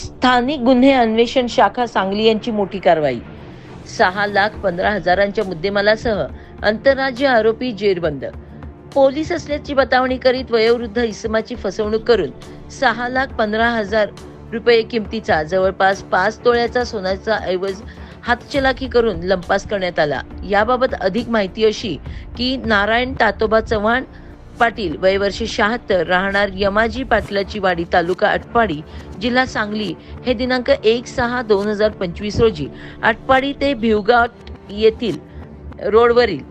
स्थानिक गुन्हे अन्वेषण शाखा सांगली यांची मोठी कारवाई. सहा लाख पंधरा हजारांच्या मुद्देमालासह आंतरराज्य आरोपी जेरबंद. पोलीस असल्याची बतावणी करीत वयोवृद्ध इसमाची फसवणूक करून सहा लाख पंधरा हजार रुपये किमतीचा जवळपास पाच तोळ्याचा सोन्याचा ऐवज हातचलाखी करून लंपास करण्यात आला. याबाबत अधिक माहिती अशी की नारायण तातोबा चव्हाण पाटील वय शहात्तर राहणार यमाजी पाटलाची वाडी तालुका आटपाडी जिल्हा सांगली. हे दिनांक एक सहा दोन हजार पंचवीस रोजी आटपाडी ते भिवगाट येथील रोडवरील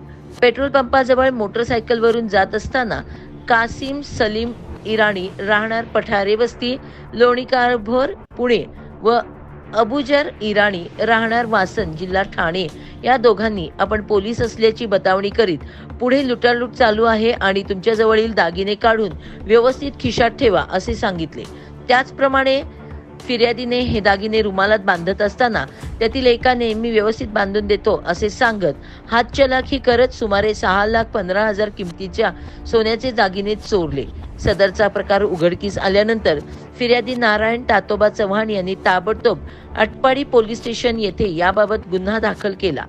पेट्रोल पंपाजवळ मोटरसायकलवरून जात असताना कासिम सलीम इराणी राहणार पठारे वस्ती लोणीकारभोर पुणे व अबुजर इराणी राहणार वासन जिल्हा ठाणे या दोघांनी आपण पोलीस असल्याची बतावणी करीत पुढे लुटालूट चालू आहे आणि तुमच्याजवळील दागिने काढून व्यवस्थित खिशात ठेवा असे सांगितले. त्याचप्रमाणे फिर्यादीने हे दागिने रुमालात बांधत असताना त्यातील एका नेहमी व्यवस्थित बांधून देतो असे सांगत हातचलाखी करत सुमारे सहा लाख पंधरा हजार किमतीच्या सोन्याचे दागिने चोरले. सदरचा प्रकार उघडकीस आल्यानंतर फिर्यादी नारायण तातोबा चव्हाण यांनी ताबडतोब अटपाडी पोलीस स्टेशन येथे याबाबत गुन्हा दाखल केला.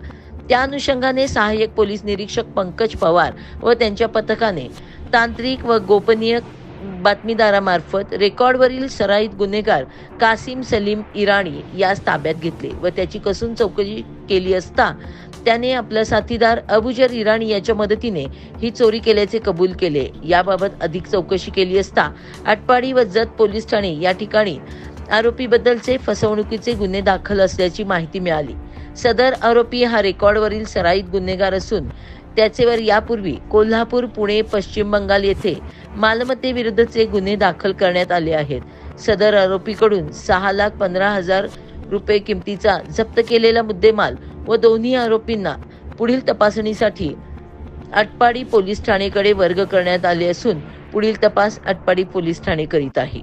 त्या अनुषंगाने सहाय्यक पोलीस निरीक्षक पंकज पवार व त्यांच्या पथकाने तांत्रिक व गोपनीय बातमीदारामार्फत रेकॉर्डवरील सराईत गुन्हेगार कासिम सलीम इराणी यास ताब्यात घेतले व त्याची कसून चौकशी केली असता त्याने आपला साथीदार अबुजर इराणी याच्या मदतीने ही चोरी केल्याचे कबूल केले. याबाबत अधिक चौकशी केली असता आटपाडी व जत पोलीस ठाणे या ठिकाणी आरोपीबद्दलचे फसवणुकीचे गुन्हे दाखल असल्याची माहिती मिळाली. सदर आरोपी हा रेकॉर्डवरील सराईत गुन्हेगार असून त्याचेवर यापूर्वी कोल्हापूर पुणे पश्चिम बंगाल येथे मालमत्तेविरुद्धचे गुन्हे दाखल करण्यात आले आहेत. सदर आरोपीकडून सहा लाख पंधरा हजार रुपये किमतीचा जप्त केलेला मुद्देमाल व दोन्ही आरोपींना पुढील तपासणीसाठी आटपाडी पोलीस ठाणेकडे वर्ग करण्यात आले असून पुढील तपास आटपाडी पोलीस ठाणे करीत आहे.